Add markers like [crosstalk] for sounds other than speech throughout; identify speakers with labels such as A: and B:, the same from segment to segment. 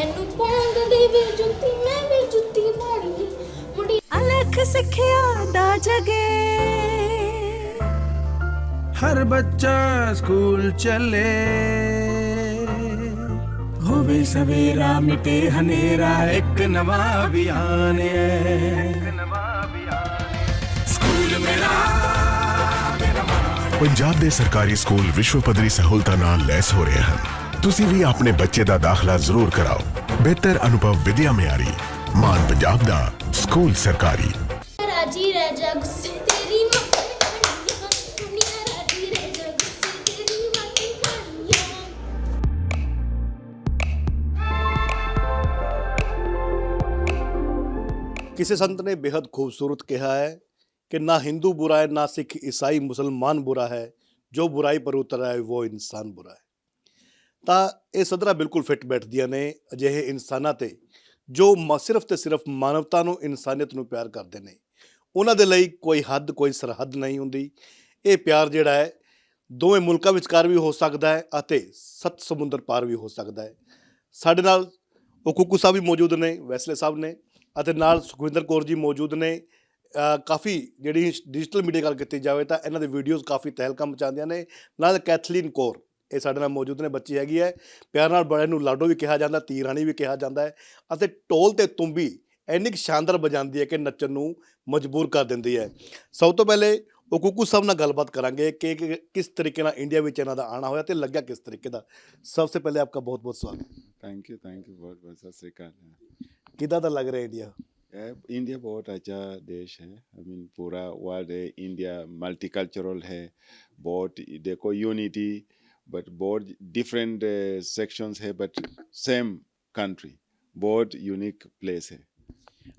A: ਮੈਨੂੰ ਪਾਉਂਦ ਦੇ ਵੇ ਜੁੱਤੀ ਮੈਂ ਵੀ ਜੁੱਤੀ ਮਾੜੀ। ਮੁੰਡੀ
B: ਅਲਖ ਸਿੱਖਿਆ ਦਾ ਜਗੇ।
C: ਹਰ ਬੱਚਾ ਸਕੂਲ ਚੱਲੇ। ਹੋਵੇ ਸਵੇਰਾ ਮਿਟੇ ਹਨੇਰਾ ਇੱਕ ਨਵਾਂ ਅਭਿਆਨ ਹੈ ਸਕੂਲ ਮੇਰਾ
D: ਪੰਜਾਬ ਦੇ ਸਰਕਾਰੀ ਸਕੂਲ ਵਿਸ਼ਵ ਪੱਧਰੀ ਸਹੂਲਤਾਂ ਨਾਲ ਲੈਸ ਹੋ ਰਹੇ ਹਨ। ਤੁਸੀਂ ਵੀ ਆਪਣੇ ਬੱਚੇ ਦਾ ਦਾਖਲਾ ਜ਼ਰੂਰ ਕਰਾਓ। ਬਿਹਤਰ ਅਨੁਭਵ ਵਿਦਿਆ ਮਿਆਰੀ ਮਾਨ ਪੰਜਾਬ ਦਾ ਸਕੂਲ ਸਰਕਾਰੀ।
A: ਰਾਜੀ ਰਹਿ ਜਾ ਗੁੱਸੇ ਤੇਰੀ
E: ਕਿਸੇ ਸੰਤ ਨੇ ਬੇहद ਖੂਬਸੂਰਤ ਕਿਹਾ ਹੈ ਕਿ ਨਾ ਹਿੰਦੂ ਬੁਰਾ ਹੈ ਨਾ ਸਿੱਖ ਈਸਾਈ ਮੁਸਲਮਾਨ ਬੁਰਾ ਹੈ ਜੋ ਬੁਰਾਈ ਪਰ ਉਤਰ ਆਏ ਉਹ ਇਨਸਾਨ ਬੁਰਾ ਹੈ। ਤਾਂ ਇਹ ਸਦਰਾ ਬਿਲਕੁਲ ਫਿੱਟ ਬੈਠਦੀਆਂ ਨੇ ਅਜਿਹੇ ਇਨਸਾਨਾਂ ਤੇ, ਜੋ ਸਿਰਫ ਤੇ ਸਿਰਫ ਮਾਨਵਤਾ ਨੂੰ, ਇਨਸਾਨੀਅਤ ਨੂੰ ਪਿਆਰ ਕਰਦੇ ਨੇ। ਉਹਨਾਂ ਦੇ ਲਈ ਕੋਈ ਹੱਦ, ਕੋਈ ਸਰਹੱਦ ਨਹੀਂ ਹੁੰਦੀ। ਇਹ ਪਿਆਰ ਜਿਹੜਾ ਹੈ, ਦੋਵੇਂ ਮੁਲਕਾਂ ਵਿਚਕਾਰ ਵੀ ਹੋ ਸਕਦਾ ਹੈ ਅਤੇ ਸੱਤ ਸਮੁੰਦਰ ਪਾਰ ਵੀ ਹੋ ਸਕਦਾ ਹੈ। ਸਾਡੇ ਨਾਲ ਉਹ ਕੁੱਕੂ ਸਾਹਿਬ ਵੀ ਮੌਜੂਦ ਨੇ, ਵੈਸਲੇ ਸਾਹਿਬ ਨੇ ਅਤੇ ਨਾਲ ਸੁਖਵਿੰਦਰ ਕੌਰ ਜੀ ਮੌਜੂਦ ਨੇ। ਕਾਫੀ ਜਿਹੜੀ ਡਿਜੀਟਲ ਮੀਡੀਆ ਗੱਲ ਕੀਤੀ ਜਾਵੇ ਤਾਂ ਇਹਨਾਂ ਦੇ ਵੀਡੀਓਜ਼ ਕਾਫੀ ਤਹਿਲਕਾ ਮਚਾਉਂਦੀਆਂ ਨੇ। ਨਾਲ ਕੈਥਲੀਨ ਕੌਰ ਇਹ ਸਾਡੇ ਨਾਲ ਮੌਜੂਦ ਨੇ ਬੱਚੀ ਹੈਗੀ ਹੈ। ਪਿਆਰ ਨਾਲ ਬੜੇ ਨੂੰ ਲਾਡੋ ਵੀ ਕਿਹਾ ਜਾਂਦਾ ਤੀਰ ਰਾਣੀ ਵੀ ਕਿਹਾ ਜਾਂਦਾ ਹੈ ਅਤੇ ਢੋਲ ਤੇ ਤੁੰਬੀ ਇੰਨੀ ਸ਼ਾਨਦਾਰ ਵਜਾਉਂਦੀ ਹੈ ਕਿ ਨੱਚਣ ਨੂੰ ਮਜਬੂਰ ਕਰ ਦਿੰਦੀ ਹੈ। ਸਭ ਤੋਂ ਪਹਿਲੇ ਉਹ ਕੁੱਕੂ ਸਾਹਿਬ ਨਾਲ ਗੱਲਬਾਤ ਕਰਾਂਗੇ ਕਿ ਕਿ ਕਿਸ ਤਰੀਕੇ ਨਾਲ ਇੰਡੀਆ ਵਿੱਚ ਇਹਨਾਂ ਦਾ ਆਣਾ ਹੋਇਆ ਤੇ ਲੱਗਿਆ ਕਿਸ ਤਰੀਕੇ ਦਾ। ਸਭ ਤੋਂ ਪਹਿਲੇ ਆਪਕਾ ਬਹੁਤ ਬਹੁਤ ਸਵਾਗਤ।
F: ਥੈਂਕ ਯੂ ਥੈਂਕ ਯੂ ਬਹੁਤ ਬਹੁਤ ਸਤਿ ਸ੍ਰੀ ਅਕਾਲ।
E: ਕਿਦਾਂ ਦਾ ਲੱਗ ਰਿਹਾ ਇੰਡੀਆ?
F: ਇਹ ਇੰਡੀਆ ਬਹੁਤ ਅੱਛਾ ਦੇਸ਼ ਹੈ। ਆਈ ਮੀਨ ਪੂਰਾ ਵਰਲਡ ਹੈ ਇੰਡੀਆ ਮਲਟੀਕਲਚਰਲ ਹੈ। ਬਹੁਤ ਦੇਖੋ यूनिटी बट बहुत डिफरेंट सेक्शंस है बट सेम कंट्री बहुत यूनिक प्लेस है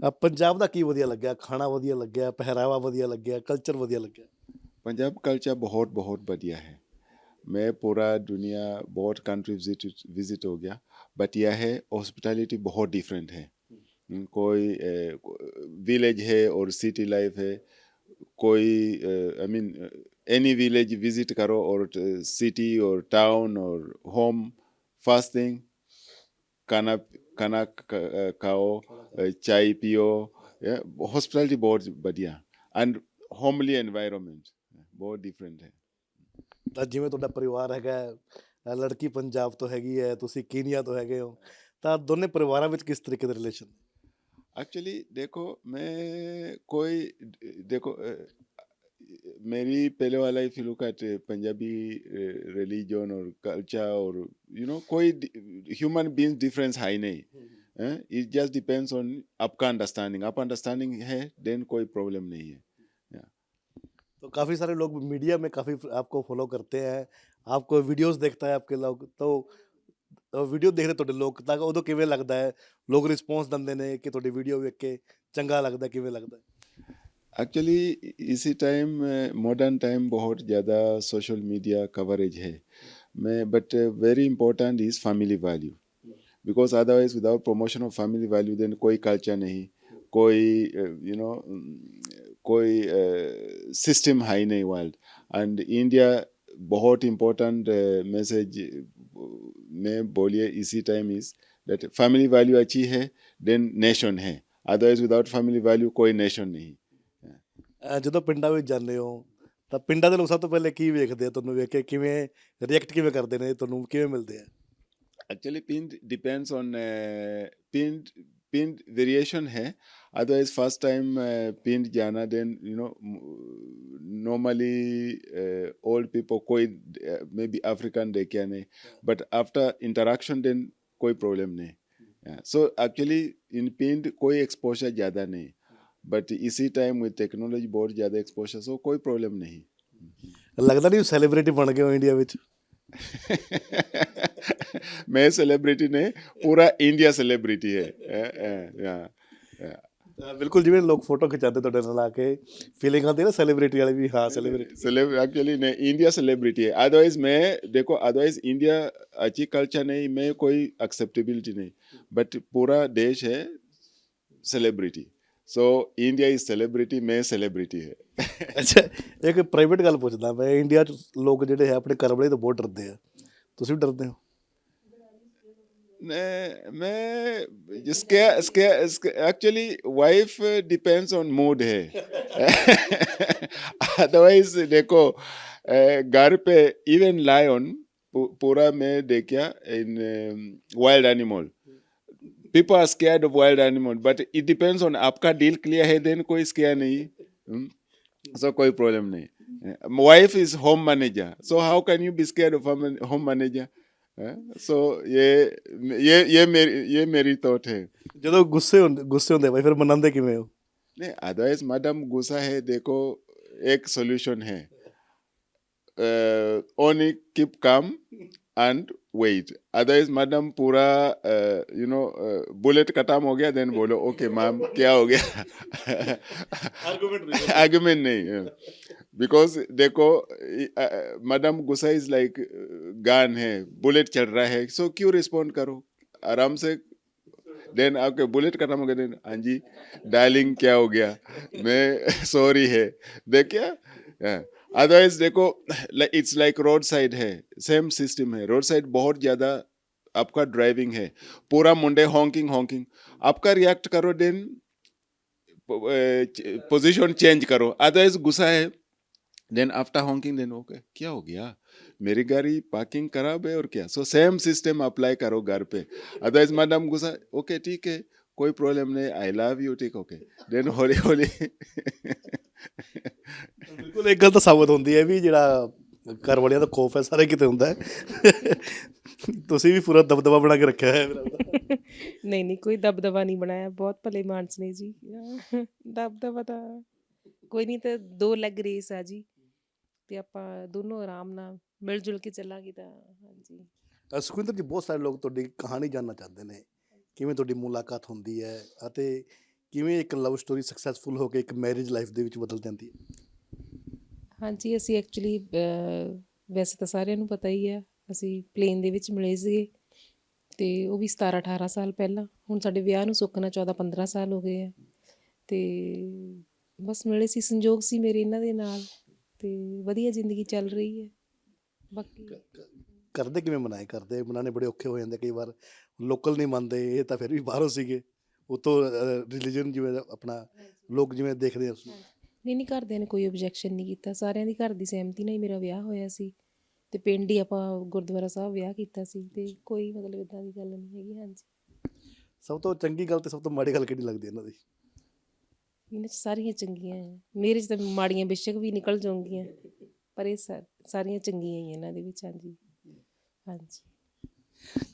E: ਅ, ਪੰਜਾਬ ਦਾ ਕੀ ਵਧੀਆ ਲੱਗਿਆ ਖਾਣਾ ਵਧੀਆ ਲੱਗਿਆ ਪਹਿਰਾਵਾ ਵਧੀਆ ਲੱਗਿਆ ਕਲਚਰ ਵਧੀਆ ਲੱਗਿਆ
F: पंजाब कल्चर बहुत बहुत बढ़िया है मैं पूरा दुनिया बहुत कंट्री विजिट विजिट हो गया बट यह है हॉस्पिटैलिटी बहुत डिफरेंट है हम्म, कोई विलेज है और सिटी लाइफ है कोई I mean any village visit Karo or city or town or home, first thing kana kana uh, kao uh, chai pio yeah, hospitality board badia and homely environment ਬਹੁਤ different ਹੈ
E: ਤਾਂ ਜਿਵੇਂ ਤੁਹਾਡਾ ਪਰਿਵਾਰ ਹੈਗਾ ਲੜਕੀ ਪੰਜਾਬ ਤੋਂ ਹੈਗੀ ਹੈ ਤੁਸੀਂ ਕੀਨੀਆ ਤੋਂ ਹੈਗੇ ਹੋ ਤਾਂ ਦੋਨੇ ਪਰਿਵਾਰਾਂ ਵਿੱਚ ਕਿਸ ਤਰੀਕੇ ਦਾ ਰਿਲੇਸ਼ਨ
F: ਐਕਚੁਅਲੀ ਦੇਖੋ ਮੈਂ ਕੋਈ ਦੇਖੋ मेरी पहले वाला if you look at Punjabi religion और कल्चर और यू नो कोई ह्यूमन बीइंग डिफरेंस है ही नहीं इट जस्ट डिपेंड्स ऑन आपका अंडरस्टैंडिंग आप अंडरस्टैंडिंग है देन कोई प्रॉब्लम नहीं है
E: तो काफ़ी सारे लोग मीडिया में काफ़ी आपको फॉलो करते हैं आपको वीडियोस देखता है आपके लोग तो ਵੀਡੀਓ ਦੇਖਦੇ ਤੁਹਾਡੇ ਲੋਕ ਤਾਂ ਉਦੋਂ ਕਿਵੇਂ ਲੱਗਦਾ ਹੈ ਲੋਕ ਰਿਸਪੌਂਸ ਦਿੰਦੇ ਨੇ ਕਿ ਤੁਹਾਡੀ ਵੀਡੀਓ ਵੇਖ ਕੇ ਚੰਗਾ ਲੱਗਦਾ ਕਿਵੇਂ ਲੱਗਦਾ
F: एक्चुअली इसी टाइम मॉडर्न टाइम बहुत ज़्यादा सोशल मीडिया कवरेज है। मैं but very important is family value because otherwise without promotion of family value then कोई कल्चर नहीं। कोई यू नो कोई सिस्टम है ही नहीं वर्ल्ड एंड इंडिया बहुत इम्पोर्टेंट मैसेज में बोलिए इसी time is that family value अच्छी है देन नेशन है। अदरवाइज़ विदाउट फैमिली वैल्यू कोई नेशन नहीं।
E: ਜਦੋਂ ਪਿੰਡਾਂ ਵਿੱਚ ਜਾਂਦੇ ਹੋ ਤਾਂ ਪਿੰਡਾਂ ਦੇ ਲੋਕ ਸਭ ਤੋਂ ਪਹਿਲੇ ਕੀ ਵੇਖਦੇ ਆ ਤੁਹਾਨੂੰ ਵੇਖ ਕੇ ਕਿਵੇਂ ਰਿਐਕਟ ਕਿਵੇਂ ਕਰਦੇ ਨੇ ਤੁਹਾਨੂੰ ਕਿਵੇਂ ਮਿਲਦੇ ਆ
F: actually pinned depends on uh, pinned pinned variation है otherwise first time uh, pinned jana then you know m- normally uh, old people कोई uh, maybe african देखे नहीं but after interaction then कोई problem नहीं yeah. so actually in pinned कोई exposure ज़्यादा नहीं but ਇਸੇ ਟਾਈਮ ਵਿਦ ਟੈਕਨੋਲੋਜੀ ਬਹੁਤ ਜ਼ਿਆਦਾ ਐਕਸਪੋਜ਼ਰ ਸੋ ਕੋਈ ਪ੍ਰੋਬਲਮ ਨਹੀਂ
E: ਲੱਗਦਾ ਨਹੀਂ ਸੈਲੀਬ੍ਰਿਟੀ ਬਣ ਗਏ ਹੋ ਇੰਡੀਆ ਵਿੱਚ?
F: ਮੈਂ ਸੈਲੀਬ੍ਰਿਟੀ ਨੇ ਪੂਰਾ ਇੰਡੀਆ ਸੈਲੀਬ੍ਰਿਟੀ ਹੈ
E: ਯਾ ਬਿਲਕੁਲ ਜਿਵੇਂ ਲੋਕ ਫੋਟੋ ਖਿਚਾਉਂਦੇ ਤੁਹਾਡੇ ਨਾਲ ਆ ਕੇ ਫੀਲਿੰਗ ਆਉਂਦੀ ਨਾ ਸੈਲੀਬ੍ਰਿਟੀ ਵਾਲੇ ਵੀ ਹਾਂ ਸੈਲੀਬ੍ਰਿਟੀ
F: ਸੈਲੀਬ ਐਕਚੁਅਲੀ ਨੇ ਇੰਡੀਆ ਸੈਲੀਬ੍ਰਿਟੀ ਹੈ ਅਦਰਵਾਈਜ਼ ਮੈਂ ਦੇਖੋ ਅਦਰਵਾਈਜ਼ ਇੰਡੀਆ ਅੱਛੀ ਕਲਚਰ ਨਹੀਂ ਮੈਂ ਕੋਈ ਐਕਸੈਪਟੇਬਿਲਿਟੀ ਨਹੀਂ ਬਟ ਪੂਰਾ ਦੇਸ਼ ਹੈ celebrity so India is celebrity मैं सेलिब्रिटी है
E: ਅੱਛਾ ਇੱਕ ਪ੍ਰਾਈਵੇਟ ਗੱਲ ਪੁੱਛਦਾ ਮੈਂ ਇੰਡੀਆ ਚ ਲੋਕ ਜਿਹੜੇ ਹੈ ਆਪਣੇ ਘਰ ਵਾਲੇ ਤੋਂ ਬਹੁਤ ਡਰਦੇ ਆ ਤੁਸੀਂ ਵੀ ਡਰਦੇ ਹੋ
F: मैं मैं इसके इसके इसके actually wife depends on mood है अदरवाइज देखो अ, घर पे इवन लायन पूरा में देखा in wild animal people are scared of wild animal but it depends on आपका डील क्लियर है देन कोई स्केयर नहीं हम्म, so कोई प्रॉब्लम नहीं wife is home manager so how can you be scared of home manager so ये ये ये मेरी ये मेरी थॉट है
E: ਜਦੋਂ ਗੁੱਸੇ ਹੁੰਦੇ ਗੁੱਸੇ ਹੁੰਦੇ ਬਾਈ ਫਿਰ ਮਨਾਉਂਦੇ ਕਿਵੇਂ ਹੋ
F: नहीं अदरवाइज मैडम गुस्सा है देखो एक सॉल्यूशन है ओनली कीप काम एंड वेट अदरवाइज़ मैडम पूरा यू नो बुलेट खत्म हो गया देन बोलो ओके मैम क्या हो गया आर्गुमेंट नहीं बिकॉज़ देखो मैडम गुस्सा इज़ लाइक गान है बुलेट चल रहा है सो क्यों रिस्पॉन्ड करो? आराम से देन आपके बुलेट खत्म हो गया देन हाँ जी डायलिंग क्या हो गया? मैं [laughs] सॉरी है। देखिए अदरवाइज़ देखो इट्स लाइक रोड साइड है सेम सिस्टम है। रोड साइड बहुत ज़्यादा आपका ड्राइविंग है। पूरा मुंडे हॉकिंग हॉकिंग आपका रिएक्ट करो देन पोजीशन चेंज करो। अदरवाइज़ गुस्सा है। Then after honking then okay क्या हो गया? मेरी गाड़ी पार्किंग खराब है और क्या? सो सेम सिस्टम अप्लाई करो घर पे। अदरवाइज़ मैडम गुस्सा ओके ठीक है, कोई प्रॉब्लम नहीं आई लव यू ठीक ओके देन हौली हौली।
E: ਬਿਲਕੁਲ ਇੱਕ ਗੱਲ ਤਾਂ ਸਾਬਤ ਹੁੰਦੀ ਹੈ ਵੀ ਜਿਹੜਾ ਘਰ ਵਾਲਿਆਂ ਦਾ ਖੋਫ ਹੈ ਸਾਰੇ ਕਿਤੇ ਹੁੰਦਾ ਹੈ। ਤੁਸੀਂ ਵੀ ਪੂਰਾ ਦਬਦਬਾ ਬਣਾ ਕੇ ਰੱਖਿਆ ਹੈ ਮੇਰਾ
G: ਨਹੀਂ ਨਹੀਂ ਕੋਈ ਦਬਦਬਾ ਨਹੀਂ ਬਣਾਇਆ ਬਹੁਤ ਭਲੇ ਮਾਨਸ ਨੇ ਜੀ। ਦਬਦਬਾ ਤਾਂ ਕੋਈ ਨਹੀਂ ਤੇ ਦੋ ਲੈਗ ਰੇਸ ਆ ਜੀ ਤੇ ਆਪਾਂ ਦੋਨੋਂ ਆਰਾਮ ਨਾਲ ਮਿਲ ਜੁਲ ਕੇ ਚੱਲਾਂਗੇ ਤਾਂ ਹਾਂਜੀ।
E: ਅ, ਸੁਖਵਿੰਦਰ ਜੀ ਬਹੁਤ ਸਾਰੇ ਲੋਕ ਤੁਹਾਡੀ ਕਹਾਣੀ ਜਾਨਣਾ ਚਾਹੁੰਦੇ ਨੇ। ਕਿਵੇਂ ਤੁਹਾਡੀ ਮੁਲਾਕਾਤ ਹੁੰਦੀ ਹੈ ਅਤੇ ਕਿਵੇਂ ਇੱਕ ਲਵ ਸਟੋਰੀ ਸਕਸੈਸਫੁਲ ਹੋ ਕੇ ਇੱਕ ਮੈਰਿਜ ਲਾਈਫ ਦੇ ਵਿੱਚ ਬਦਲ ਜਾਂਦੀ ਹੈ?
G: ਹਾਂਜੀ ਅਸੀਂ ਐਕਚੁਅਲੀ ਵੈਸੇ ਤਾਂ ਸਾਰਿਆਂ ਨੂੰ ਪਤਾ ਹੀ ਹੈ ਅਸੀਂ ਪਲੇਨ ਦੇ ਵਿੱਚ ਮਿਲੇ ਸੀਗੇ ਤੇ ਉਹ ਵੀ 17 18 ਸਾਲ ਪਹਿਲਾਂ ਹੁਣ ਸਾਡੇ ਵਿਆਹ ਨੂੰ ਨਾਲ 14 15 ਸਾਲ ਹੋ ਗਏ ਆ ਤੇ ਬਸ ਮਿਲੇ ਸੀ ਸੰਜੋਗ ਸੀ ਮੇਰੇ ਇਹਨਾਂ ਦੇ ਨਾਲ ਤੇ ਵਧੀਆ ਜ਼ਿੰਦਗੀ ਚੱਲ ਰਹੀ ਹੈ। ਬਾਕੀ
E: ਕਰਦੇ ਕਿਵੇਂ ਮਨਾਏ? ਕਰਦੇ ਮਨਾਣੇ ਬੜੇ ਔਖੇ ਹੋ ਜਾਂਦੇ ਕਈ ਵਾਰ ਲੋਕਲ ਨਹੀਂ ਮੰਨਦੇ ਇਹ ਤਾਂ ਫਿਰ ਵੀ ਬਾਹਰੋਂ ਸੀਗੇ। ਉਤੋਂ ਰਿਲੀਜਨ ਜਿਵੇਂ ਆਪਣਾ ਲੋਕ ਜਿਵੇਂ ਦੇਖਦੇ ਆ।
G: ਨਹੀਂ ਨਹੀਂ ਘਰਦਿਆਂ ਨੇ ਕੋਈ ਆਬਜੈਕਸ਼ਨ ਨਹੀਂ ਕੀਤਾ। ਸਾਰਿਆਂ ਦੀ ਘਰ ਦੀ ਸਹਿਮਤੀ ਨਾਲ ਹੀ ਮੇਰਾ ਵਿਆਹ ਹੋਇਆ ਸੀ। ਤੇ ਪਿੰਡ ਹੀ ਆਪਾਂ ਗੁਰਦੁਆਰਾ ਸਾਹਿਬ ਵਿਆਹ ਕੀਤਾ ਸੀ। ਤੇ ਕੋਈ ਮਤਲਬ ਇਦਾਂ ਦੀ ਗੱਲ ਨਹੀਂ ਹੈਗੀ ਹਾਂਜੀ।
E: ਸਭ ਤੋਂ ਚੰਗੀ ਗੱਲ ਤੇ ਸਭ ਤੋਂ ਮਾੜੀ ਗੱਲ ਕਿਹੜੀ ਲੱਗਦੀ ਇਹਨਾਂ ਦੀ?
G: ਇਹਨਾਂ 'ਚ ਸਾਰੀਆਂ ਚੰਗੀਆਂ ਹੈ ਮੇਰੇ 'ਚ ਤਾਂ ਮਾੜੀਆਂ ਬੇਸ਼ੱਕ ਵੀ ਨਿਕਲ ਜਾਣਗੀਆਂ ਪਰ ਇਹ ਸਾਰੀਆਂ ਚੰਗੀਆਂ ਹੀ ਇਹਨਾਂ ਦੇ ਵਿੱਚ ਹਾਂਜੀ। ਹਾਂਜੀ।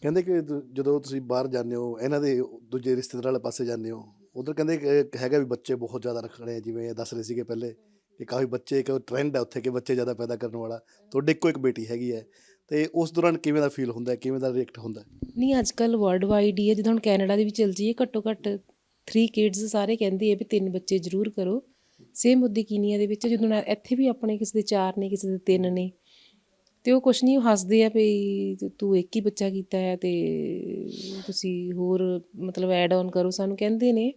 E: ਕਹਿੰਦੇ ਕਿ ਦ- ਜਦੋਂ ਤੁਸੀਂ ਬਾਹਰ ਜਾਂਦੇ ਹੋ ਇਹਨਾਂ ਦੇ ਦੂਜੇ ਰਿਸ਼ਤੇਦਾਰਾਂ ਵਾਲੇ ਪਾਸੇ ਜਾਂਦੇ ਹੋ ਉਧਰ ਕਹਿੰਦੇ ਕਿ ਹੈਗਾ ਵੀ ਬੱਚੇ ਬਹੁਤ ਜ਼ਿਆਦਾ ਰੱਖਣੇ ਆ, ਜਿਵੇਂ ਇਹ ਦੱਸ ਰਹੇ ਸੀਗੇ ਪਹਿਲੇ ਕਿ ਕਾਫੀ ਬੱਚੇ ਇੱਕ ਟ੍ਰੈਂਡ ਹੈ ਉੱਥੇ ਕਿ ਬੱਚੇ ਜ਼ਿਆਦਾ ਪੈਦਾ ਕਰਨ ਵਾਲਾ। ਤੁਹਾਡੇ ਇੱਕੋ ਇੱਕ ਬੇਟੀ ਹੈਗੀ ਹੈ ਤੇ ਉਸ ਦੌਰਾਨ ਕਿਵੇਂ ਦਾ ਫੀਲ ਹੁੰਦਾ ਹੈ ਕਿਵੇਂ ਦਾ ਰਿਐਕਟ ਹੁੰਦਾ ਹੈ?
G: ਨਹੀਂ ਅੱਜ ਕੱਲ ਵਰਲਡ ਵਾਈਡ ਹੀ ਹੈ ਜਦੋਂ ਹੁਣ ਕੈਨੇਡਾ ਦੇ ਵਿੱਚ ਚਲ ਜਾਈਏ ਘੱਟੋ ਘੱਟ 3 ਕਿਡਸ ਸਾਰੇ ਕਹਿੰਦੇ ਆ ਵੀ ਤਿੰਨ ਬੱਚੇ ਜ਼ਰੂਰ ਕਰੋ। ਸੇਮ ਉਦੀ ਕੀਨੀਆ ਦੇ ਵਿੱਚ ਜਦੋਂ ਨਾ- ਇੱਥੇ ਵੀ ਆਪਣੇ ਕਿਸੇ ਦੇ ਚਾਰ ਨੇ ਕਿਸੇ ਦੇ ਤਿੰਨ ਨੇ ਤੇ ਉਹ ਕੁਛ ਨਹੀਂ, ਉਹ ਹੱਸਦੇ ਆ ਵੀ ਤੂੰ- ਇੱਕ ਹੀ ਬੱਚਾ ਕੀਤਾ ਹੈ ਤੇ ਤੁਸੀਂ ਹੋਰ ਮਤਲਬ ਐਡ ਆਨ ਕਰੋ। ਸਾਨੂੰ ਕਹਿੰਦੇ ਨੇ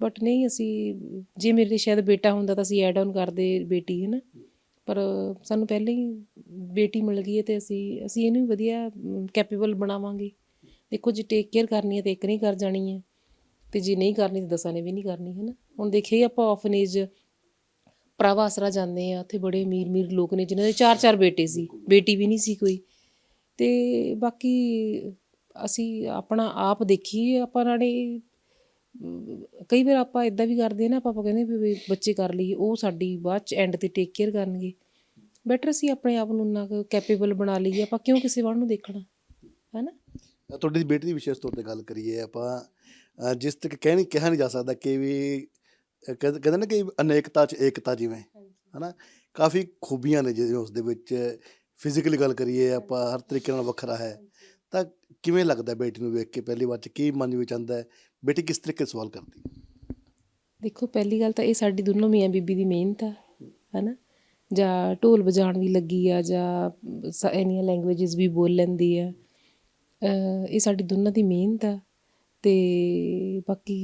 G: ਬਟ ਨਹੀਂ, ਅਸੀਂ ਜੇ ਮੇਰੇ ਸ਼ਾਇਦ ਬੇਟਾ ਹੁੰਦਾ ਤਾਂ ਅਸੀਂ ਐਡ ਆਨ ਕਰਦੇ ਬੇਟੀ ਹੈ ਨਾ ਪਰ ਸਾਨੂੰ ਪਹਿਲਾਂ ਹੀ ਬੇਟੀ ਮਿਲ ਗਈ ਹੈ ਤੇ ਅਸੀਂ ਅਸੀਂ ਇਹਨੂੰ ਵਧੀਆ ਕੈਪੇਬਲ ਬਣਾਵਾਂਗੇ। ਦੇਖੋ ਜੇ ਟੇਕ ਕੇਅਰ ਕਰਨੀ ਹੈ ਤੇ ਇੱਕ ਨਹੀਂ ਕਰ ਜਾਣੀ ਹੈ, ਤੇ ਜੇ ਨਹੀਂ ਕਰਨੀ ਤਾਂ ਦਸਾਂ ਨੇ ਵੀ ਨਹੀਂ ਕਰਨੀ ਹੈ ਨਾ ਹੁਣ ਦੇਖਿਆ ਹੀ ਆਪਾਂ ਆਫਨੇਜ ਪ੍ਰਭ ਆਸਰਾ ਜਾਂਦੇ ਆ ਉੱਥੇ ਬੜੇ ਅਮੀਰ ਅਮੀਰ ਲੋਕ ਨੇ ਜਿਨ੍ਹਾਂ ਦੇ ਚਾਰ ਚਾਰ ਬੇਟੇ ਸੀ ਬੇਟੀ ਵੀ ਨਹੀਂ ਸੀ ਕੋਈ। ਤੇ ਬਾਕੀ ਅਸੀਂ ਆਪਣਾ ਆਪ ਦੇਖੀਏ ਆਪਾਂ ਨਾਲੇ ਕਈ ਵਾਰ ਆਪਾਂ ਇਦਾਂ ਵੀ ਕਰਦੇ ਆ ਨਾ ਆਪਾਂ ਕਹਿੰਦੇ ਵੀ ਬੱਚੇ ਕਰ ਲਈਏ ਉਹ ਸਾਡੀ ਬਾਅਦ ਚ ਐਂਡ ਤੇ ਟੇਕ ਕੇਅਰ ਕਰਨਗੇ। ਬੈਟਰ ਅਸੀਂ ਆਪਣੇ ਆਪ ਨੂੰ ਨਾ ਕੈਪੇਬਲ ਬਣਾ ਲਈਏ ਆਪਾਂ ਕਿਉਂ ਕਿਸੇ ਵੱਲ ਨੂੰ ਦੇਖਣਾ ਹੈਨਾ?
E: ਅ, ਤੁਹਾਡੀ ਬੇਟੀ ਦੀ ਵਿਸ਼ੇਸ਼ ਤੌਰ ਤੇ ਗੱਲ ਕਰੀਏ ਆਪਾਂ ਜਿਸ ਤੱਕ ਕਹਿ ਨਹੀਂ ਕਿਹਾ ਨਹੀਂ ਜਾ ਸਕਦਾ ਕਿ ਵੀ ਕਹਿੰਦੇ ਕਹਿੰਦੇ ਨਾ ਕਿ ਅਨੇਕਤਾ ਚ ਏਕਤਾ ਜਿਵੇਂ ਹਨਾ? ਕਾਫੀ ਖੂਬੀਆਂ ਨੇ ਜਿਵੇਂ ਉਸ ਦੇ ਵਿੱਚ ਫਿਜ਼ੀਕਲੀ ਗੱਲ ਕਰੀਏ ਆਪਾਂ ਹਰ ਤਰੀਕੇ ਨਾਲ ਵੱਖਰਾ ਹੈ। ਤਾਂ ਕਿਵੇਂ ਲੱਗਦਾ ਬੇਟੀ ਨੂੰ ਵੇਖ ਕੇ ਪਹਿਲੀ ਵਾਰ ਚ? ਕੀ ਮਨ ਵਿੱਚ ਆਉਂਦਾ ਹੈ? ਬੇਟੀ ਕਿਸ ਤਰੀਕੇ ਸਵਾਲ ਕਰਦੀ
G: ਦੇਖੋ ਪਹਿਲੀ ਗੱਲ ਤਾਂ ਇਹ ਸਾਡੀ ਦੋਨੋਂ ਮੀਆਂ ਬੀਬੀ ਦੀ ਮਿਹਨਤ ਆ ਹੈਨਾ? ਜਾਂ ਢੋਲ ਵਜਾਉਣ ਵੀ ਲੱਗੀ ਆ ਜਾਂ ਇੰਨੀਆਂ ਲੈਂਗੁਏਜਸ ਵੀ ਬੋਲ ਲੈਂਦੀ ਆ। ਇਹ ਸਾਡੀ ਦੋਨਾਂ ਦੀ ਮਿਹਨਤ ਆ ਤੇ ਬਾਕੀ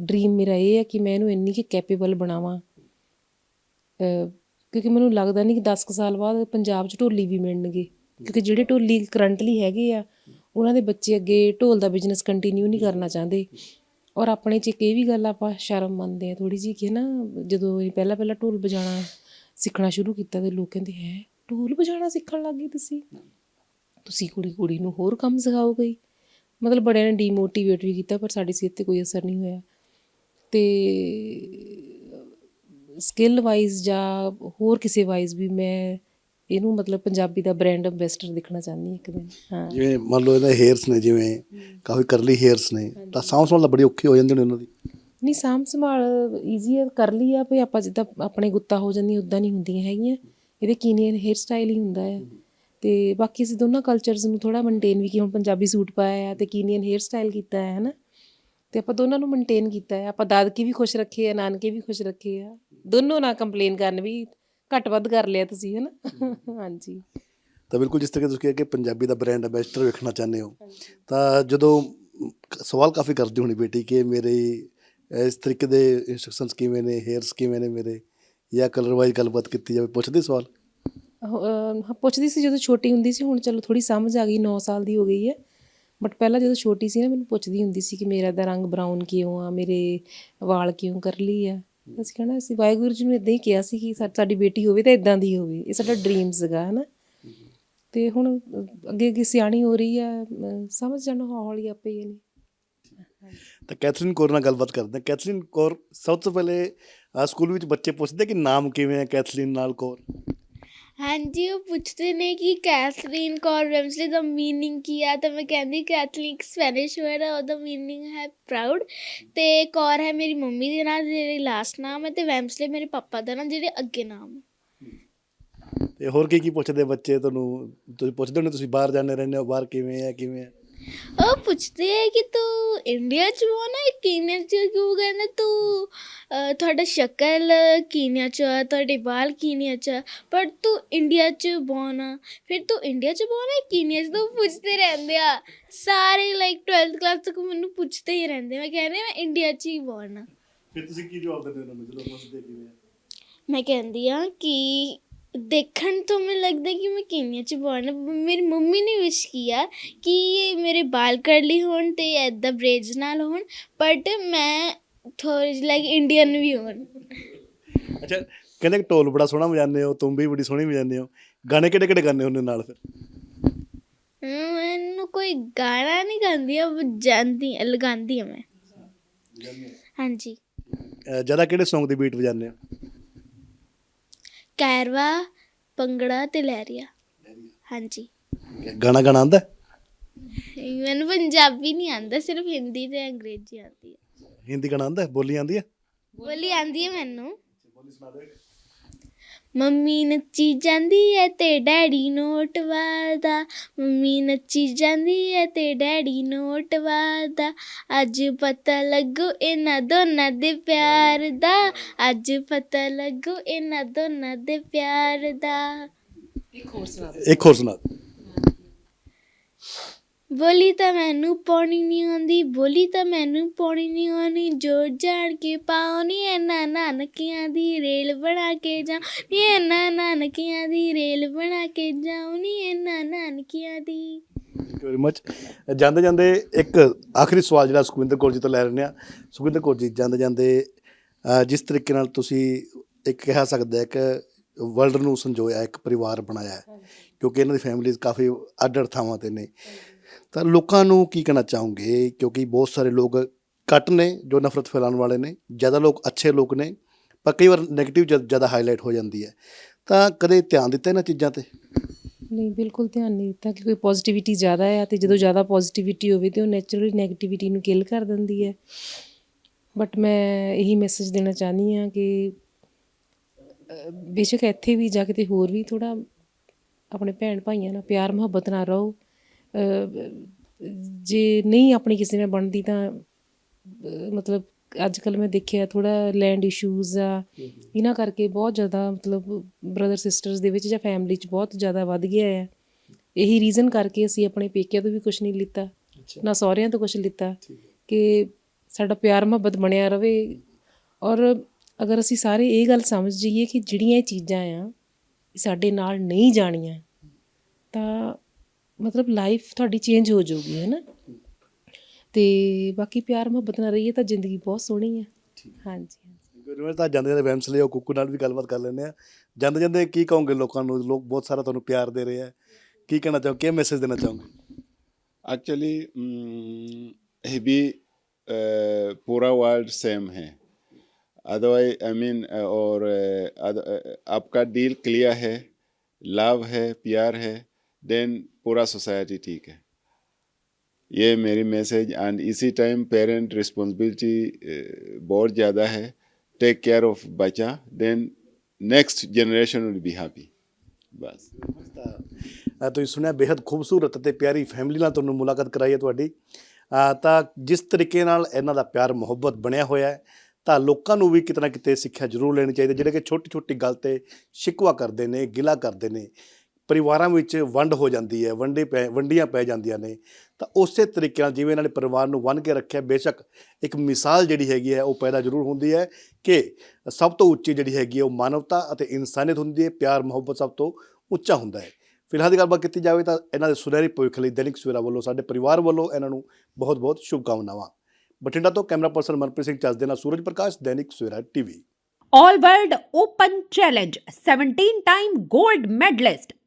G: ਡਰੀਮ ਮੇਰਾ ਇਹ ਹੈ ਕਿ ਮੈਂ ਇਹਨੂੰ ਇੰਨੀ ਕਿ ਕੈਪੇਬਲ ਬਣਾਵਾਂ। ਅਹ ਕਿਉਂਕਿ ਮੈਨੂੰ ਲੱਗਦਾ ਨਹੀਂ ਕਿ 10 ਕੁ ਸਾਲ ਬਾਅਦ ਪੰਜਾਬ 'ਚ ਢੋਲੀ ਵੀ ਮਿਲਣਗੇ। ਕਿਉਂਕਿ ਜਿਹੜੇ ਢੋਲੀ ਕਰੰਟਲੀ ਹੈਗੇ ਆ, ਉਹਨਾਂ ਦੇ ਬੱਚੇ ਅੱਗੇ ਢੋਲ ਦਾ ਬਿਜ਼ਨਸ ਕੰਟੀਨਿਊ ਨਹੀਂ ਕਰਨਾ ਚਾਹੁੰਦੇ। ਔਰ ਆਪਣੇ 'ਚ ਇੱਕ ਇਹ ਵੀ ਗੱਲ ਆਪਾਂ ਸ਼ਰਮ ਮੰਨਦੇ ਆ ਥੋੜੀ ਜਿਹੀ ਕਿ ਨਾ, ਜਦੋਂ ਇਹ ਪਹਿਲਾਂ ਪਹਿਲਾਂ ਢੋਲ ਵਜਾਉਣਾ ਸਿੱਖਣਾ ਸ਼ੁਰੂ ਕੀਤਾ ਤੇ ਲੋਕ ਕਹਿੰਦੇ, ਹੈ, ਢੋਲ ਵਜਾਉਣਾ ਸਿੱਖਣ ਲੱਗ ਗਏ ਤੁਸੀਂ? ਤੁਸੀਂ ਕੁੜੀ ਕੁੜੀ ਨੂੰ ਹੋਰ ਕੰਮ ਸਿਖਾਓਗੇ? ਹੀ। ਮਤਲਬ ਬੜਿਆਂ ਨੇ ਡੀਮੋਟੀਵੇਟ ਵੀ ਕੀਤਾ, ਪਰ ਸਾਡੀ ਸਿਹਤ ਤੇ ਕੋਈ ਅਸਰ ਨਹੀਂ ਹੋਇਆ। ਤੇ ਸਕਿੱਲ ਵਾਈਜ਼ ਜਾਂ ਹੋਰ ਕਿਸੇ ਵਾਈਜ਼ ਵੀ ਮੈਂ ਇਹਨੂੰ ਮਤਲਬ ਪੰਜਾਬੀ ਦਾ ਬ੍ਰਾਂਡ ਐਂਬੈਸਡਰ ਦੇਖਣਾ ਚਾਹੁੰਦੀ ਹਾਂ ਇੱਕ ਦਿਨ। ਹਾਂ।
E: ਜਿਵੇਂ ਮੰਨ ਲਓ ਇਹਦੇ ਹੇਅਰਸ ਨੇ ਜਿਵੇਂ ਕਾਫੀ ਕਰਲੀ ਹੇਅਰਸ ਨੇ ਤਾਂ ਸਾਂਭ ਸੰਭਾਲ ਤਾਂ ਬੜੀ ਔਖੀ ਹੋ ਜਾਂਦੀ ਨੇ ਉਹਨਾਂ ਦੀ।
G: ਨਹੀਂ ਸਾਂਭ ਸੰਭਾਲ ਈਜ਼ੀ ਹੈ ਕਰ ਲਈ ਆ ਵੀ ਆਪਾਂ ਜਿੱਦਾਂ ਆਪਣੇ ਗੁੱਤਾ ਹੋ ਜਾਂਦੀ ਉਦਾਂ ਨਹੀਂ ਹੁੰਦੀਆਂ ਹੈਗੀਆਂ। ਇਹਦੇ ਕੀਨੀਅਨ ਹੇਅਰ ਸਟਾਈਲ ਹੀ ਹੁੰਦਾ ਹੈ। ਤੇ ਬਾਕੀ ਅਸੀਂ ਦੋਨਾਂ ਕਲਚਰਸ ਨੂੰ ਥੋੜਾ ਮੇਨਟੇਨ ਵੀ ਕੀ ਹੁਣ ਪੰਜਾਬੀ ਸੂਟ ਪਾਇਆ ਹੈ ਤੇ ਕੀਨੀਅਨ ਹੇਅਰ ਸਟਾਈਲ ਕੀਤਾ ਹੈ ਹਨਾ ਤੇ ਆਪਾਂ ਦੋਨਾਂ ਨੂੰ ਮੇਨਟੇਨ ਕੀਤਾ ਹੈ। ਆਪਾਂ ਦਾਦਕੇ ਵੀ ਖੁਸ਼ ਰੱਖੇ ਆ ਨਾਨਕੇ ਵੀ ਖੁਸ਼ ਰੱਖੇ ਆ। ਦੋਨੋਂ ਨਾ ਕੰਪਲੇਨ ਕਰਨ ਵੀ ਘੱਟ ਵੱਧ ਕਰ ਲਿਆ ਤੁਸੀਂ ਹਨਾ? ਹਾਂਜੀ।
E: ਤਾਂ ਬਿਲਕੁਲ ਜਿਸ ਤਰੀਕੇ ਤੁਸੀਂ ਕਿਹਾ ਕਿ ਪੰਜਾਬੀ ਦਾ ਬ੍ਰਾਂਡ ਐਂਬੈਸਡਰ ਵੇਖਣਾ ਚਾਹੁੰਦੇ ਹੋ ਤਾਂ ਜਦੋਂ ਸਵਾਲ ਕਾਫੀ ਕਰਦੀ ਹੋਣੀ ਬੇਟੀ ਕਿ ਮੇਰੇ ਇਸ ਤਰੀਕੇ ਦੇ ਇਨਸਟਰਕਸ਼ਨਸ ਕਿਵੇਂ ਨੇ ਹੇਅਰਸ ਕਿਵੇਂ ਨੇ ਮੇਰੇ ਜਾਂ ਕਲਰ ਵਾਈਜ਼ ਗੱਲਬਾਤ ਕੀਤੀ ਜਾਵੇ ਪੁੱਛਦੇ ਸਵਾਲ?
G: ਹਾਂ, ਪੁੱਛਦੀ ਸੀ ਜਦੋਂ ਛੋਟੀ ਹੁੰਦੀ ਸੀ ਹੁਣ ਚਲੋ ਥੋੜੀ ਸਮਝ ਆ ਗਈ 9 ਸਾਲ ਦੀ ਹੋ ਗਈ ਹੈ। ਬਟ ਪਹਿਲਾਂ ਜਦੋਂ ਛੋਟੀ ਸੀ ਨਾ ਮੈਨੂੰ ਪੁੱਛਦੀ ਹੁੰਦੀ ਸੀ ਕਿ ਮੇਰਾ ਦਾ ਰੰਗ ਬਰਾਊਨ ਕਿਉਂ ਆ? ਮੇਰੇ ਵਾਲ ਕਿਉਂ ਕਰਲੀ ਆ? ਅਸੀਂ ਕਹਿਣਾ ਅਸੀਂ ਵਾਹਿਗੁਰੂ ਜੀ ਨੂੰ ਇਦਾਂ ਹੀ ਕਿਹਾ ਸੀ ਕਿ ਸਾ- ਸਾਡੀ ਬੇਟੀ ਹੋਵੇ ਤਾਂ ਇਦਾਂ ਦੀ ਹੋਵੇ। ਇਹ ਸਾਡਾ ਡ੍ਰੀਮ ਸੀਗਾ ਹਨਾ? ਤੇ ਹੁਣ ਅੱਗੇ ਅੱਗੇ ਸਿਆਣੀ ਹੋ ਰਹੀ ਆ ਅਹ, ਸਮਝ ਜਾਣਾ ਹੌਲੀ ਆਪੇ ਹੀ ਇਹਨੇ
E: ਤਾਂ ਕੈਥਰੀਨ ਕੌਰ ਨਾਲ ਗੱਲਬਾਤ ਕਰਦੇ ਹਾਂ। ਕੈਥਰੀਨ ਕੌਰ ਸਭ ਤੋਂ ਪਹਿਲੇ ਅਹ, ਸਕੂਲ ਵਿੱਚ ਬੱਚੇ ਪੁੱਛਦੇ ਕਿ ਨਾਮ ਕਿਵੇਂ ਹੈ ਕੈਥਰੀਨ ਨਾਲ ਕੌਰ?
A: ਹਾਂਜੀ, ਉਹ ਪੁੱਛਦੇ ਨੇ ਕਿ ਕੈਥਰੀਨ ਕੌਰ ਵੈਮਸਲੇ ਦਾ ਮੀਨਿੰਗ ਕੀ ਆ? ਤਾਂ ਮੈਂ ਕਹਿੰਦੀ ਕੈਥਲੀਨ ਇੱਕ ਸਪੈਨਿਸ਼ ਵਰਡ ਹੈ ਉਹਦਾ ਮੀਨਿੰਗ ਹੈ ਪ੍ਰਾਊਡ ਤੇ ਕੌਰ ਹੈ ਮੇਰੀ ਮੰਮੀ ਦੇ ਨਾਲ ਜਿਹੜੇ ਲਾਸਟ ਨਾਮ ਹੈ ਤੇ ਵੈਮਸਲੇ ਮੇਰੇ ਪਾਪਾ ਦਾ ਨਾਮ ਜਿਹੜੇ ਅੱਗੇ ਨਾਮ
E: ਤੇ ਹੋਰ ਕੀ ਕੀ ਪੁੱਛਦੇ ਬੱਚੇ? ਤੁਹਾਨੂੰ ਤੁਸੀਂ ਪੁੱਛਦੇ ਹੋ ਤੁਸੀਂ ਬਾਹਰ ਜਾਂਦੇ ਰਹਿੰਦੇ ਹੋ, ਬਾਹਰ ਕਿਵੇਂ ਹੈ ਕਿਵੇਂ ਹੈ
A: ਉਹ ਪੁੱਛਦੇ ਹੈ ਕਿ ਤੂੰ ਇੰਡੀਆ ਚ ਹੋ ਨਾ ਕੀਨੀਆ ਚ ਕਿਉਂ ਕਹਿੰਦਾ ਤੂੰ ਅਹ, ਤੁਹਾਡਾ ਸ਼ਕਲ ਕੀਨੀਆ ਚ ਆ ਤੁਹਾਡੇ ਵਾਲ ਕੀਨੀਆ ਚ ਆ, ਪਰ ਤੂੰ ਇੰਡੀਆ ਚ ਆ ਫਿਰ ਤੂੰ ਇੰਡੀਆ ਚ ਹੈ ਕੀਨੀਆ ਚ ਤੋਂ ਪੁੱਛਦੇ ਰਹਿੰਦੇ ਆ ਸਾਰੇ ਲਾਈਕ 12th ਕਲਾਸ ਤੱਕ ਮੈਨੂੰ ਪੁੱਛਦੇ ਹੀ ਰਹਿੰਦੇ ਮੈਂ ਕਹਿੰਦੀ ਮੈਂ ਇੰਡੀਆ ਚ ਹੀ ਆ
E: ਫਿਰ ਤੁਸੀਂ ਕੀ ਜਵਾਬ ਦਿੰਦੇ ਉਹਨਾਂ ਨੂੰ ਜਦੋਂ ਪੁੱਛਦੇ ਕਿਵੇਂ ਹੈ
A: ਮੈਂ ਕਹਿੰਦੀ ਆ ਕਿ ਦੇਖਣ ਤੋਂ ਮੈਨੂੰ ਲੱਗਦਾ ਕਿ ਮੈਂ ਕੀਨੀਆ ਚ ਬੋਰਨ ਮੇਰੀ ਮੰਮੀ ਨੇ ਵਿਸ਼ ਕੀਤਾ ਕਿ ਇਹ ਮੇਰੇ ਬਾਲ ਕਰਲੀ ਹੋਣ ਤੇ ਐਦਾਂ ਬ੍ਰੇਡਸ ਨਾਲ ਹੋਣ ਬਟ ਮੈਂ ਥੋੜੀ ਲਾਈਕ ਇੰਡੀਅਨ ਵੀ ਹੋਣ।
E: ਅੱਛਾ ਕਹਿੰਦੇ ਢੋਲ ਬੜਾ ਸੋਹਣਾ ਵਜਾਉਂਦੇ ਹੋ ਤੁੰਬੀ ਬੜੀ ਸੋਹਣੀ ਵਜਾਉਂਦੇ ਹੋ। ਗਾਣੇ ਕਿਹੜੇ ਕਿਹੜੇ ਗਾਉਂਦੇ ਹੁੰਦੇ ਨਾਲ ਫਿਰ?
A: ਮੈਨੂੰ ਕੋਈ ਗਾਣਾ ਨਹੀਂ ਗਾਉਂਦੀ ਆ ਜਾਂਦੀ ਲਗਾਉਂਦੀ ਆ ਮੈਂ। ਹਾਂਜੀ।
E: ਜ਼ਿਆਦਾ ਕਿਹੜੇ Song ਦੀ ਬੀਟ ਵਜਾਉਂਦੇ ਹੋ?
A: ਕੈਰਵਾ ਭੰਗੜਾ ਤੇ ਲਹਿਰੀਆ। ਹਾਂਜੀ।
E: ਗਾਣਾ ਗਾਣਾ ਆਉਂਦਾ ਹੈ?
A: ਮੈਨੂੰ ਪੰਜਾਬੀ ਨਹੀਂ ਆਉਂਦਾ ਸਿਰਫ ਹਿੰਦੀ ਤੇ ਅੰਗਰੇਜ਼ੀ ਆਉਂਦੀ ਹੈ
E: ਹਿੰਦੀ ਗਾਣਾ ਆਉਂਦਾ ਹੈ? ਬੋਲੀ ਆਉਂਦੀ ਹੈ
A: ਬੋਲੀ ਆਂਦੀ ਹੈ ਮੈਨੂੰ। ਮੰਮੀ ਨੱਚੀ ਜਾਂਦੀ ਐ ਤੇ ਡੈਡੀ ਨੋਟ ਵਾਦਾ। ਮੰਮੀ ਨੱਚੀ ਜਾਂਦੀ ਐ ਤੇ ਡੈਡੀ ਨੋਟ ਵਾਦਾ। ਅੱਜ ਪਤਾ ਲੱਗੂ ਇਹਨਾਂ ਦੋਨਾਂ ਦੇ ਪਿਆਰ ਦਾ। ਅੱਜ ਪਤਾ ਲੱਗੂ ਇਹਨਾਂ ਦੋਨਾਂ ਦੇ ਪਿਆਰ ਦਾ।
E: ਇੱਕ ਹੋਰ ਸੁਣਾ ਦਿਓ।
A: ਬੋਲੀ ਤਾਂ ਮੈਨੂੰ ਪਾਉਣੀ ਨਹੀਂ ਆਉਂਦੀ ਬੋਲੀ ਤਾਂ ਮੈਨੂੰ ਪਾਉਣੀ ਨਹੀਂ ਆਉਣੀ ਜੋੜ ਜਾਣ ਕੇ ਪਾਉਣੀ ਇਹਨਾਂ ਨਾਨਕਿਆਂ ਦੀ ਰੇਲ ਬਣਾ ਕੇ ਜਾ ਨੀ ਇਹਨਾਂ ਨਾਨਕਿਆਂ ਦੀ ਰੇਲ ਬਣਾ ਕੇ ਜਾਉਣੀ ਇਹਨਾਂ ਨਾਨਕਿਆਂ ਦੀ।
E: ਥੈਂਕ ਯੂ ਵੈਰੀ ਮਚ ਜਾਂਦੇ ਜਾਂਦੇ ਇੱਕ ਆਖਰੀ ਸਵਾਲ ਜਿਹੜਾ ਸੁਖਵਿੰਦਰ ਕੌਰ ਜੀ ਤੋਂ ਲੈ ਰਹੇ ਹਾਂ। ਸੁਖਵਿੰਦਰ ਕੌਰ ਜੀ ਜਾਂਦੇ ਜਾਂਦੇ ਜਿਸ ਤਰੀਕੇ ਨਾਲ ਤੁਸੀਂ ਇੱਕ ਕਹਿ ਸਕਦੇ ਆ ਕਿ ਵਰਲਡ ਨੂੰ ਸੰਜੋਇਆ ਇੱਕ ਪਰਿਵਾਰ ਬਣਾਇਆ ਕਿਉਂਕਿ ਇਹਨਾਂ ਦੀ ਫੈਮਿਲੀਜ਼ ਕਾਫੀ ਅੱਡ ਅੱਡ ਥਾਵਾਂ ਤੇ ਨੇ। ਤਾਂ ਲੋਕਾਂ ਨੂੰ ਕੀ ਕਹਿਣਾ ਚਾਹੋਗੇ? ਕਿਉਂਕਿ ਬਹੁਤ ਸਾਰੇ ਲੋਕ ਘੱਟ ਨੇ ਜੋ ਨਫ਼ਰਤ ਫੈਲਾਉਣ ਵਾਲੇ ਨੇ, ਜ਼ਿਆਦਾ ਲੋਕ ਅੱਛੇ ਲੋਕ ਨੇ, ਪਰ ਕਈ ਵਾਰ 네ਗੇਟਿਵ ਜ਼ਿਆਦਾ ਹਾਈਲਾਈਟ ਹੋ ਜਾਂਦੀ ਹੈ। ਤਾਂ ਕਦੇ ਧਿਆਨ ਦਿੱਤਾ ਇਹਨਾਂ ਚੀਜ਼ਾਂ ਤੇ?
G: ਨਹੀਂ, ਬਿਲਕੁਲ ਧਿਆਨ ਨਹੀਂ ਦਿੱਤਾ ਕਿ ਕੋਈ ਪੋਜ਼ਿਟਿਵਿਟੀ ਜ਼ਿਆਦਾ ਹੈ ਤੇ ਜਦੋਂ ਜ਼ਿਆਦਾ ਪੋਜ਼ਿਟਿਵਿਟੀ ਹੋਵੇ ਤੇ ਉਹ ਨੇਚਰਲੀ 네ਗੇਟਿਵਿਟੀ ਨੂੰ ਕਿਲ ਕਰ ਦਿੰਦੀ ਹੈ। ਬਟ ਮੈਂ ਇਹੀ ਮੈਸੇਜ ਦੇਣਾ ਚਾਹਨੀ ਆ ਕਿ ਬੇਸ਼ੱਕ ਇੱਥੇ ਵੀ ਜਾ ਕੇ ਤੇ ਹੋਰ ਵੀ ਥੋੜਾ ਆਪਣੇ ਭੈਣ ਭਾਈਆਂ ਨਾਲ ਪਿਆਰ ਮੁਹੱਬਤ ਨਾਲ ਰਹੋ। ਜੇ ਨਹੀਂ ਆਪਣੀ ਕਿਸੇ ਨਾਲ ਬਣਦੀ ਤਾਂ ਮਤਲਬ ਅੱਜ ਕੱਲ ਮੈਂ ਦੇਖਿਆ ਥੋੜਾ ਲੈਂਡ ਇਸ਼ੂਜ਼ ਆ। ਇਹਨਾਂ ਕਰਕੇ ਬਹੁਤ ਜ਼ਿਆਦਾ ਮਤਲਬ ਬ੍ਰਦਰ ਸਿਸਟਰਸ ਦੇ ਵਿੱਚ ਜਾਂ ਫੈਮਿਲੀ 'ਚ ਬਹੁਤ ਜ਼ਿਆਦਾ ਵੱਧ ਗਿਆ ਹੈ ਇਹੀ ਰੀਜ਼ਨ ਕਰਕੇ ਅਸੀਂ ਆਪਣੇ ਪੇਕਿਆਂ ਤੋਂ ਵੀ ਕੁਝ ਨਹੀਂ ਲਿੱਤਾ ਨਾ ਸਹੁਰਿਆਂ ਤੋਂ ਕੁਝ ਲਿੱਤਾ ਕਿ ਸਾਡਾ ਪਿਆਰ ਮੁਹੱਬਤ ਬਣਿਆ ਰਵੇ। ਔਰ ਅਗਰ ਅਸੀਂ ਸਾਰੇ ਇਹ ਗੱਲ ਸਮਝ ਜਾਈਏ ਕਿ ਜਿਹੜੀਆਂ ਇਹ ਚੀਜ਼ਾਂ ਆ ਸਾਡੇ ਨਾਲ ਨਹੀਂ ਜਾਣੀਆਂ ਤਾਂ ਮਤਲਬ ਲਾਈਫ ਤੁਹਾਡੀ ਚੇਂਜ ਹੋ ਜਾਊਗੀ ਹੈ ਨਾ ਤੇ ਬਾਕੀ ਪਿਆਰ ਮੁਹੱਬਤ ਨਾਲ ਰਹੀਏ ਤਾਂ ਜ਼ਿੰਦਗੀ ਬਹੁਤ ਸੋਹਣੀ ਹੈ ਹਾਂਜੀ
E: ਗੁਰਮੇਲ ਤਾਂ ਜਾਂਦੇ ਜਾਂਦੇ ਵੈਮਸ ਲਿਓ ਕੁੱਕੂ ਨਾਲ ਵੀ ਗੱਲਬਾਤ ਕਰ ਲੈਂਦੇ ਆ ਜਾਂਦੇ ਜਾਂਦੇ ਕੀ ਕਹੋਗੇ ਲੋਕਾਂ ਨੂੰ ਲੋਕ ਬਹੁਤ ਸਾਰਾ ਤੁਹਾਨੂੰ ਪਿਆਰ ਦੇ ਰਹੇ ਆ ਕੀ ਕਹਿਣਾ ਚਾਹੋ ਕੀ ਮੈਸੇਜ ਦੇਣਾ ਚਾਹੋਗੇ
F: एक्चुअली ये भी अ, पूरा वर्ल्ड सेम है अदरवाइज आई मीन और अ, अद- अ, आपका डील क्लियर है लव है प्यार है देन पूरा सोसाइटी ठीक है। ये मेरी मैसेज एंड इसी टाइम पेरेंट रिस्पॉन्सिबिलिटी बहुत ज़्यादा है। टेक केयर ऑफ बच्चा then next generation will be happy
E: ਬਸ ਤੁਸੀਂ ਸੁਣਿਆ ਬੇहद ਖੂਬਸੂਰਤ ਅਤੇ ਪਿਆਰੀ ਫੈਮਿਲੀ ਨਾਲ ਤੁਹਾਨੂੰ ਮੁਲਾਕਾਤ ਕਰਾਈ ਹੈ ਤੁਹਾਡੀ ਤਾਂ ਜਿਸ ਤਰੀਕੇ ਨਾਲ ਇਹਨਾਂ ਦਾ ਪਿਆਰ ਮੁਹੱਬਤ ਬਣਿਆ ਹੋਇਆ ਹੈ ਤਾਂ ਲੋਕਾਂ ਨੂੰ ਵੀ ਕਿਤਨਾ ਕਿਤੇ ਸਿੱਖਿਆ ਜ਼ਰੂਰ ਲੈਣੀ ਚਾਹੀਦੀ ਜਿਹੜੇ ਕਿ ਛੋਟੀ ਛੋਟੀ ਗੱਲ ਤੇ ਸ਼ਿਕਵਾ ਕਰਦੇ ਨੇ ਗਿਲਾ ਕਰਦੇ ਨੇ ਪਰਿਵਾਰਾਂ ਵਿੱਚ ਵੰਡ ਹੋ ਜਾਂਦੀ ਹੈ, ਵੰਡੇ ਪੈ, ਵੰਡੀਆਂ ਪੈ ਜਾਂਦੀਆਂ ਨੇ। ਤਾਂ ਉਸੇ ਤਰੀਕੇ ਨਾਲ ਜਿਵੇਂ ਇਹਨਾਂ ਨੇ ਪਰਿਵਾਰ ਨੂੰ ਵੰਨ ਕੇ ਰੱਖਿਆ, ਬੇਸ਼ੱਕ ਇੱਕ ਮਿਸਾਲ ਜਿਹੜੀ ਹੈਗੀ ਹੈ ਉਹ ਪੈਦਾ ਜ਼ਰੂਰ ਹੁੰਦੀ ਹੈ ਕਿ ਸਭ ਤੋਂ ਉੱਚੀ ਜਿਹੜੀ ਹੈਗੀ ਹੈ ਉਹ ਮਾਨਵਤਾ ਅਤੇ ਇਨਸਾਨੀਅਤ ਹੁੰਦੀ ਹੈ, ਪਿਆਰ, ਮੁਹੱਬਤ ਸਭ ਤੋਂ ਉੱਚਾ ਹੁੰਦਾ ਹੈ। ਫਿਲਹਾਲ ਦੀ ਗੱਲਬਾਤ ਕੀਤੀ ਜਾਵੇ ਤਾਂ ਇਹਨਾਂ ਦੇ ਸੁਨਹਿਰੀ ਭਵਿੱਖ ਲਈ ਦੈਨਿਕ ਸਵੇਰਾ ਵੱਲੋਂ, ਸਾਡੇ ਪਰਿਵਾਰ ਵੱਲੋਂ ਇਹਨਾਂ ਨੂੰ ਬਹੁਤ-ਬਹੁਤ ਸ਼ੁਭਕਾਮਨਾਵਾਂ। ਬਠਿੰਡਾ ਤੋਂ ਕੈਮਰਾ ਪਰਸਨ ਮਨਪ੍ਰੀਤ ਸਿੰਘ ਚੱਜ ਦੇ ਨਾਲ Suraj Prakash, Dainik Savera TV.
H: All World Open Challenge 17 time gold medalist